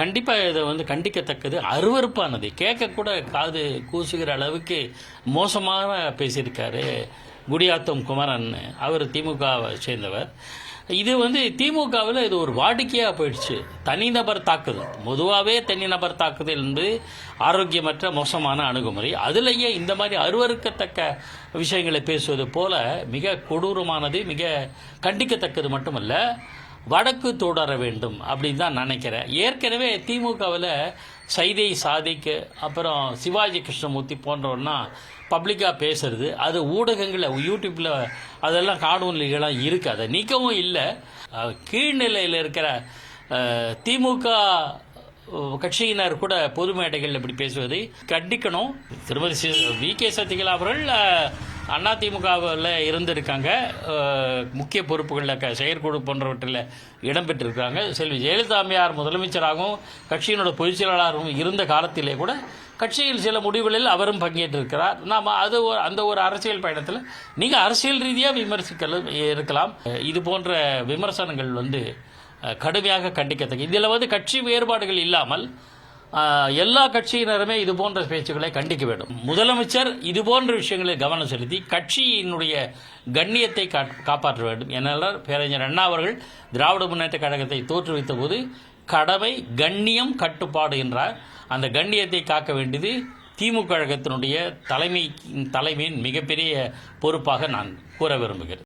கண்டிப்பாக இதை வந்து கண்டிக்கத்தக்கது அருவருப்பானது. கேட்கக்கூட காது கூசுகிற அளவுக்கு மோசமாக பேசியிருக்காரு குடியாத்தம் குமரன் அவர் திமுகவை சேர்ந்தவர். இது வந்து திமுகவில் இது ஒரு வாடிக்கையாக போயிடுச்சு. தனிநபர் தாக்குதல். பொதுவாகவே தனிநபர் தாக்குதல் என்பது ஆரோக்கியமற்ற மோசமான அணுகுமுறை. அதுலேயே இந்த மாதிரி அருவருக்கத்தக்க விஷயங்களை பேசுவது போல மிக கொடூரமானது மிக கண்டிக்கத்தக்கது மட்டுமல்ல வடக்கு தொடர வேண்டும் அப்படின்னு தான் நினைக்கிறேன். ஏற்கனவே திமுகவில் சைதை சாதிக்கு அப்புறம் சிவாஜி கிருஷ்ணமூர்த்தி போன்றவர்னா பப்ளிக்காக பேசுறது. அது ஊடகங்களில் யூடியூப்பில் அதெல்லாம் காணொலிகளாக இருக்குது அதை நீக்கவும் இல்லை. கீழ்நிலையில் இருக்கிற திமுக கட்சியினர் கூட பொது மேடைகள் இப்படி பேசுவதை கண்டிக்கணும். திருமதி வி. கே. சசிகலா அவர்கள் அண்ணா திமுகவில் இருந்திருக்காங்க. முக்கிய பொறுப்புகளில் க செயற்குழு போன்றவற்றில் இடம்பெற்றிருக்காங்க. செல்வி ஜெயலலிதாமையார் முதலமைச்சராகவும் கட்சியினோட பொதுச் செயலாளரும் இருந்த காலத்திலே கூட கட்சியில் சில முடிவுகளில் அவரும் பங்கேற்றிருக்கிறார். நாம் அது ஒரு- அந்த ஒரு அரசியல் பயணத்தில் நீங்கள் அரசியல் ரீதியாக விமர்சிக்கலாம் இருக்கலாம். இது போன்ற விமர்சனங்கள் வந்து கடுமையாக கண்டிக்கத்தக்க இதில் வந்து கட்சி வேறுபாடுகள் இல்லாமல் எல்லா கட்சியினருமே இது போன்ற பேச்சுக்களை கண்டிக்க வேண்டும். முதலமைச்சர் இது போன்ற விஷயங்களில் கவனம் செலுத்தி கட்சியினுடைய கண்ணியத்தை காட்- காப்பாற்ற வேண்டும். என்னால் பேரறிஞர் அண்ணா அவர்கள் திராவிட முன்னேற்ற கழகத்தை தோற்றுவித்த போது கடமை கண்ணியம் கட்டுப்பாடு என்றார். அந்த கண்ணியத்தை காக்க வேண்டியது திமுக கழகத்தினுடைய தலைமை தலைமையின் மிகப்பெரிய பொறுப்பாக நான் கூற விரும்புகிறேன்.